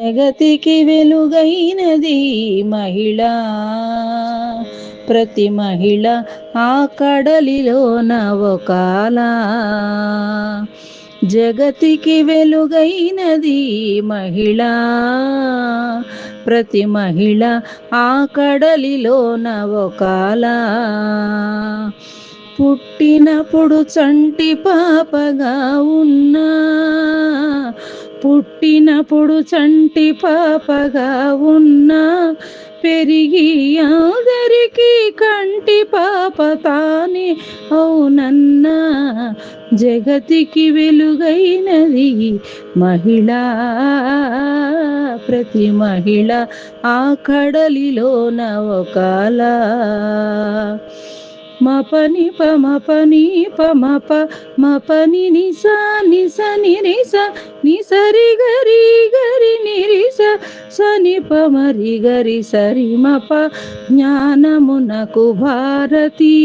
జగతికి వెలుగైనది మహిళ. ప్రతి మహిళ ఆ కడలిలోన ఒకాల జగతికి వెలుగైనది మహిళ. ప్రతి మహిళ ఆ కడలిలోన ఒకాల పుట్టినప్పుడు చంటి పాపగా ఉన్నా. పుట్టినప్పుడు చంటి పాపగా ఉన్నా పెరిగి అందరికీ కంటి పాప తానే అవునన్నా జగతికి వెలుగైనది మహిళ ప్రతి మహిళ ఆ కడలిలోన ఒకలా. మపని పమపని పమప మపని నిస నిస నిరిస నిసరి గరి గరి నిరిస సని పమరి గరి సరి మప జ్ఞానమునకు భారతి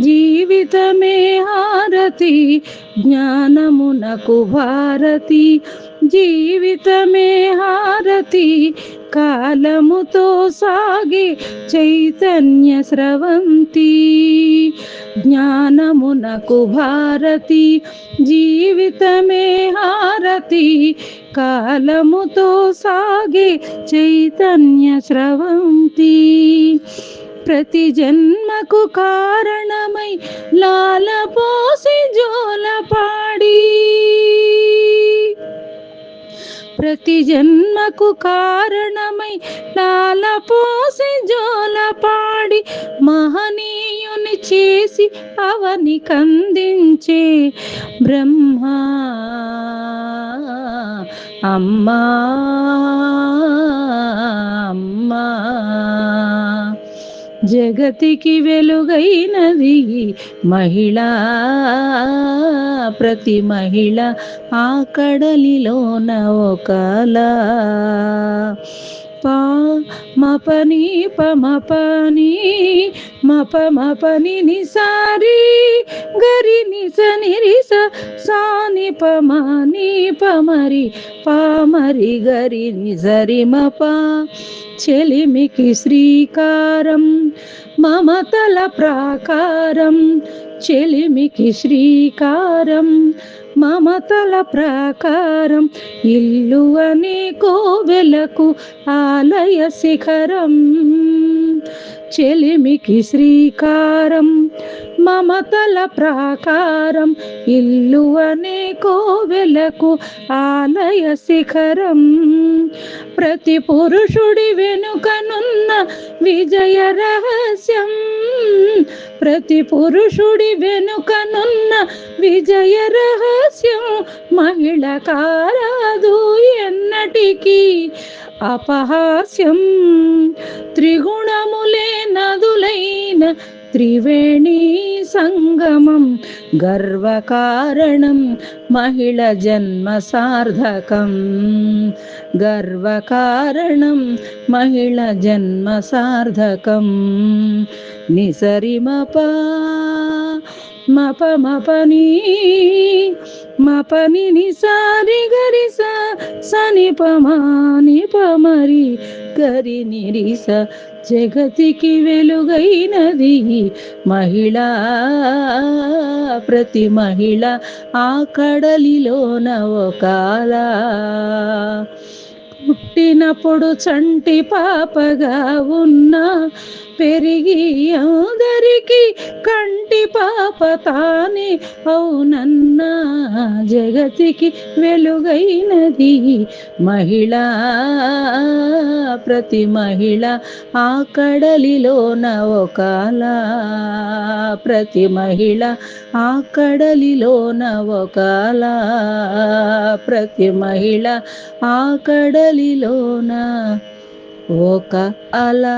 జీవితమే హారతి జ్ఞానమునకు భారతి జీవితమే హారతి కాలముతో సాగి చైతన్య స్రవంతి. జ్ఞానమునకు భారతి జీవితమే హారతి కాలముతో సాగే చైతన్య స్రవంతి ప్రతి జన్మకు కారణమై లాల పోసి జోల ప్రతి జన్మకు కారణమై లాల పోసి జోల పాడి మహనీయుని చేసి అవని కందించే బ్రహ్మ. అమ్మా అమ్మా. జగతికి వెలుగైనది మహిళా ప్రతి మహిళ ఆ కడలిలోన ఒకల. పా మపని పమపని మప మపని నిసారి గరి నిస నిరిస సాని పమని పమరి పామరి గరి నిజరి మప. చెలిమికి శ్రీకారం మమతల ప్రాకారం చెలిమికి శ్రీకారం మమతల ప్రాకారం ఇల్లు అనే కోవెలకు ఆలయ శిఖరం. చెలిమికి శ్రీకారం మమతల ప్రాకారం ఇల్లు అనే కోవెలకు ఆలయ శిఖరం. ప్రతి పురుషుడి వెనుకనున్న విజయ రహస్యం. ప్రతి పురుషుడి వెనుకనున్న విజయ రహస్యం మహిళ కారాదు ఎన్నటికీ అపహాస్యం. త్రిగుణములే నదులైన త్రివేణి సంగమం గర్వకారణం మహిళ జన్మ సార్థకం. గర్వకారణం మహిళ జన్మ సార్థకం. నిసరిమప మప మపని మపని నిసారి గరిస సని పమాని పమరి గరి నిరిస జగతికి వెలుగైనది మహిళ ప్రతి మహిళ ఆ కడలిలోన ఒకాల. పుట్టినప్పుడు చంటి పాపగా ఉన్నా పెరిగి అందరికి కంటి పాప తానే. అవునన్నా జగతికి వెలుగైనది మహిళ ప్రతి మహిళ ఆ కడలిలోన ఒకాల. ప్రతి మహిళ ఆ కడలిలోన ఒకాల. ప్రతి మహిళ ఆ కడలిలోన ఒక అలా